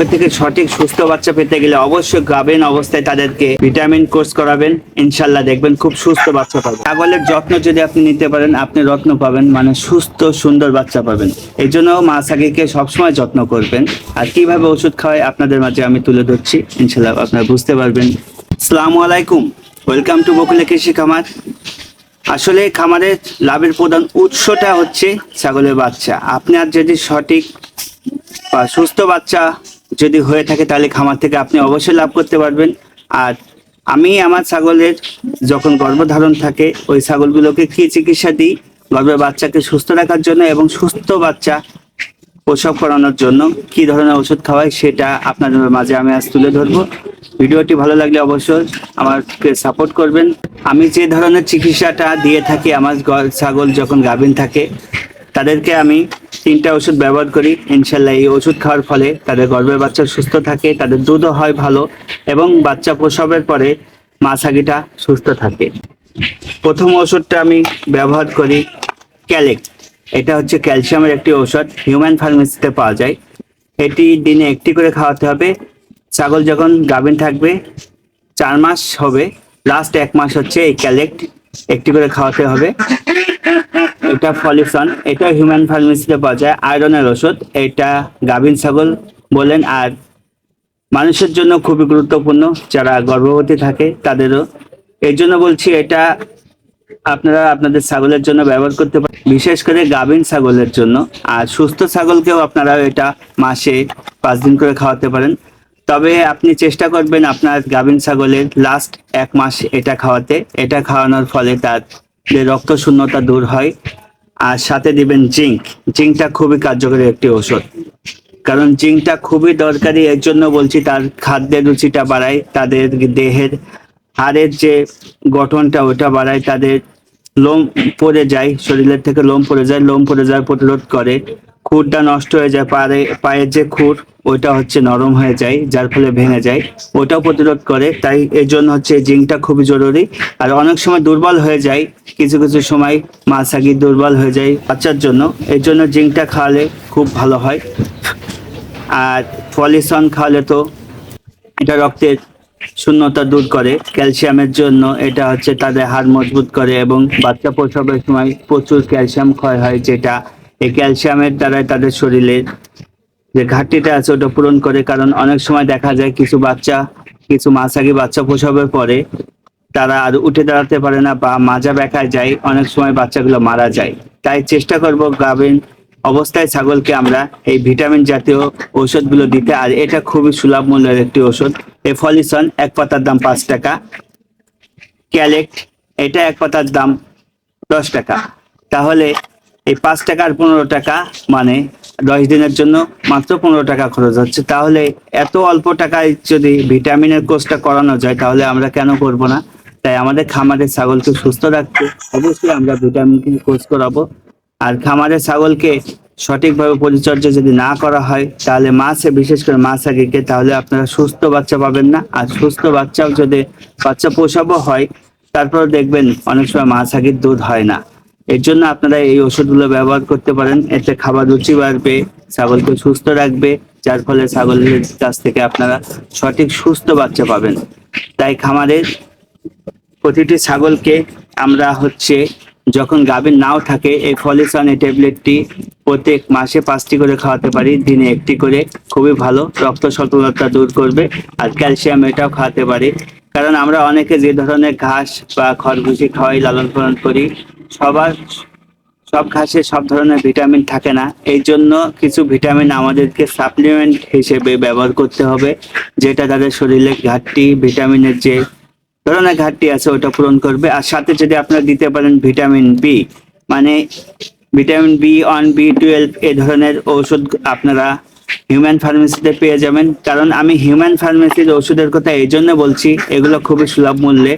গর্ভের থেকে সঠিক সুস্থ বাচ্চা পেতে গেলে অবশ্যই গাবেন অবস্থায় তাদেরকে ভিটামিন কোর্স করাবেন। ইনশাল্লাহ দেখবেন খুব সুস্থ বাচ্চা পাবেন। ছাগলের যত্ন যদি আপনি নিতে পারেন, আপনি রত্ন পাবেন মানে সুস্থ, সুন্দর বাচ্চা পাবেন। এই জন্য মা সাকিকে সবসময় যত্ন করবেন। আর কীভাবে ওষুধ খাওয়ায় আপনাদের মাঝে আমি তুলে ধরছি। ইনশাল্লাহ আপনারা বুঝতে পারবেন। আসসালামু আলাইকুম। ওয়েলকাম টু বকুলে কৃষি খামার। আসলে খামারের লাভের প্রধান উৎসটা হচ্ছে ছাগলের বাচ্চা। আপনার যদি সঠিক বা সুস্থ বাচ্চা যদি হয়ে থাকে তাহলে খামার থেকে আপনি অবশ্যই লাভ করতে পারবেন। আর আমি আমার ছাগলের যখন গর্ভধারণ থাকে, ওই ছাগলগুলোকে কি চিকিৎসা দিই? গর্ভের বাচ্চাকে সুস্থ রাখার জন্য এবং সুস্থ বাচ্চা প্রসব করানোর জন্য কি ধরনের ওষুধ খাওয়াই সেটা আপনাদের মাঝে আমি আজ তুলে ধরবো। ভিডিওটি ভালো লাগলে অবশ্যই আমাকে সাপোর্ট করবেন। আমি যে ধরনের চিকিৎসাটা দিয়ে থাকি, আমার ছাগল যখন গাভিন থাকে, তাদেরকে আমি তিনটা ওষুধ ব্যবহার করি, ইনশাল্লাহ এই ওষুধ খাওয়ার ফলে তাদের গর্ভের বাচ্চা সুস্থ থাকে, তাদের দুধও হয় ভালো এবং বাচ্চা প্রসবের পরে মা ছাগিটা সুস্থ থাকে। প্রথম ওষুধটা আমি ব্যবহার করি ক্যালেক এটা হচ্ছে ক্যালসিয়ামের একটি ঔষধ, হিউম্যান ফার্মেসিতে পাওয়া যায়। এটি দিনে একটি করে খাওয়াতে হবে। ছাগল যখন গাভিন থাকবে, চার মাস হবে লাস্ট এক মাস হচ্ছে এই ক্যালেক্ট, একটি করে খাওয়াতে হবে। এটা ফলিউশন এটা হিউম্যান ফার্মেসিতে পাওয়া যায়। আয়রনের ওষুধ, এটা গাভিন ছাগল বলেন, আর মানুষের জন্য খুবই গুরুত্বপূর্ণ, যারা গর্ভবতী থাকে তাদেরও। এই জন্য বলছি, এটা আপনারা আপনাদের ছাগলের জন্য ব্যবহার করতে পারেন, বিশেষ করে গাভীন ছাগলের জন্য। আর সুস্থ ছাগলকেও আপনারা এটা মাসে পাঁচ দিন করে খাওয়াতে পারেন। তবে আপনি চেষ্টা করবেন আপনার গাভীন ছাগলের লাস্ট এক মাস এটা খাওয়াতে। এটা খাওয়ানোর ফলে তার রক্ত শূন্যতা দূর হয় আর সাথে দিবেন জিঙ্ক। জিঙ্কটা খুবই কার্যকরী একটি ওষুধ কারণ জিঙ্কটা খুবই দরকারি, এর জন্য বলছি তার খাদ্যের রুচিটা বাড়ায়, তাদের দেহের হাড়ের যে গঠনটা ওটা বাড়ায়, তাদের লোম পড়ে যায়, শরীরের থেকে লোম পড়ে যায়, লোম পড়ে যায় প্রতিরোধ করে। খুরটা নষ্ট হয়ে যায়, পায়ে, পায়ের যে খুর, ওইটা হচ্ছে নরম হয়ে যায়, যার ফলে ভেঙে যায়। ওটাও প্রতিরোধ করে, তাই এর জন্য হচ্ছে জিঙ্কটা খুবই জরুরি। আর অনেক সময় দুর্বল হয়ে যায়, কিছু কিছু সময় মা সাগি দুর্বল হয়ে যায় বাচ্চার জন্য। এর জন্য জিঙ্কটা খাওয়ালে খুব ভালো হয়। আর ফলিসন খাওয়ালে তো এটা রক্তের শূন্যতা দূর করে। ক্যালসিয়ামের জন্য এটা হচ্ছে তাদের হাড় মজবুত করে এবং বাচ্চা প্রসবের সময় প্রচুর ক্যালসিয়াম ক্ষয় হয়, যেটা এই ক্যালসিয়ামের দ্বারাই তাদের শরীরের যে ঘাটতিটা আছে ওটা পূরণ করে, কারণ অনেক সময় দেখা যায় কিছু বাচ্চা, কিছু মাসাগি বাচ্চা প্রসবের পরে তারা আর উঠে দাঁড়াতে পারে না বা মাজা বেঁকায় যায়, অনেক সময় বাচ্চাগুলো মারা যায়। তাই চেষ্টা করব গাভিন অবস্থায় ছাগলকে আমরা এই ভিটামিন জাতীয় ঔষধগুলো দিতে, আর এটা খুবই সুলভ মূল্যের একটি ওষুধ এ ফলিসন এক পাতার দাম পাঁচ টাকা ক্যালেক্ট এটা এক পাতার দাম দশ টাকা। তাহলে এই পাঁচ টাকা আর পনেরো টাকা মানে দশ দিনের জন্য মাত্র পনেরো টাকা খরচ হচ্ছে। তাহলে এত অল্প টাকায় যদি ভিটামিনের কোর্সটা করানো যায়, তাহলে আমরা কেন করব না? তাই আমাদের খামারের ছাগলকে সুস্থ রাখতে অবশ্যই আমরা ভিটামিন কোর্স করাবো। আর খামারের ছাগলকে সঠিকভাবে পরিচর্যা যদি না করা হয়, তাহলে মাছে, বিশেষ করে মাছ আগিকে, তাহলে আপনারা সুস্থ বাচ্চা পাবেন না। আর সুস্থ বাচ্চাও যদি বাচ্চা পোষাবো হয় তারপর দেখবেন অনেক সময় মাছ আগির দুধ হয় না। এর জন্য আপনারা এই ওষুধগুলো ব্যবহার করতে পারেন। এতে খাবার রুচি বাড়বে, ছাগলকে সুস্থ রাখবে, যার ফলে ছাগলের কাছ থেকে আপনারা সঠিক সুস্থ বাচ্চা পাবেন। তাই খামারের প্রতিটি ছাগলকে আমরা হচ্ছে যখন গাভীর নাও থাকে, এই ফলিসন এই ট্যাবলেটটি প্রত্যেক মাসে পাঁচটি করে খাওয়াতে পারি, দিনে একটি করে। খুবই ভালো, রক্ত স্বল্পতা দূর করবে আর ক্যালসিয়াম এটাও খাওয়াতে পারি। কারণ আমরা অনেকে যে ধরনের ঘাস বা খড়ভুসি খাওয়াই, লালন পালন করি সবার সব ঘাসে সব ধরনের ভিটামিন থাকে না। এই জন্য কিছু ভিটামিন আমাদেরকে সাপ্লিমেন্ট হিসেবে ব্যবহার করতে হবে, যেটা তাদের শরীরে ঘাটতি, ভিটামিনের যে ধরনের ঘাটতি আছে ওটা পূরণ করবে। আর সাথে যদি আপনারা দিতে পারেন ভিটামিন বি মানে vitamin B one B twelve এ ধরনের ওষুধ আপনারা হিউম্যান ফার্মেসিতে পেয়ে যাবেন। কারণ আমি হিউম্যান ফার্মেসির ওষুধের কথা এই জন্য বলছি, এগুলো খুবই সুলভ মূল্যে।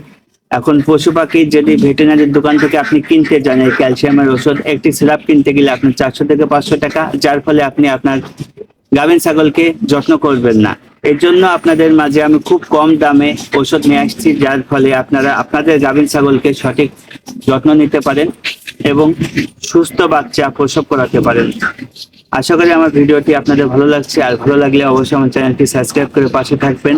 এখন পশু পাখি যদি ভেটেরিনারির দোকান থেকে আপনি কিনতে যান এই ক্যালসিয়ামের ওষুধ, একটি সিরাপ কিনতে গেলে আপনার চারশো থেকে পাঁচশো টাকা, যার ফলে আপনি আপনার গাভীন ছাগলকে যত্ন করবেন না। এর জন্য আপনাদের মাঝে আমি খুব কম দামে ওষুধ নিয়ে আসছি, যার ফলে আপনারা আপনাদের গাভীন ছাগলকে সঠিক যত্ন নিতে পারেন এবং সুস্থ বাচ্চা প্রসব করাতে পারেন। আশা করি আমার ভিডিওটি আপনাদের ভালো লাগছে। আর ভালো লাগলে অবশ্যই আমার চ্যানেলটি সাবস্ক্রাইব করে পাশে থাকবেন।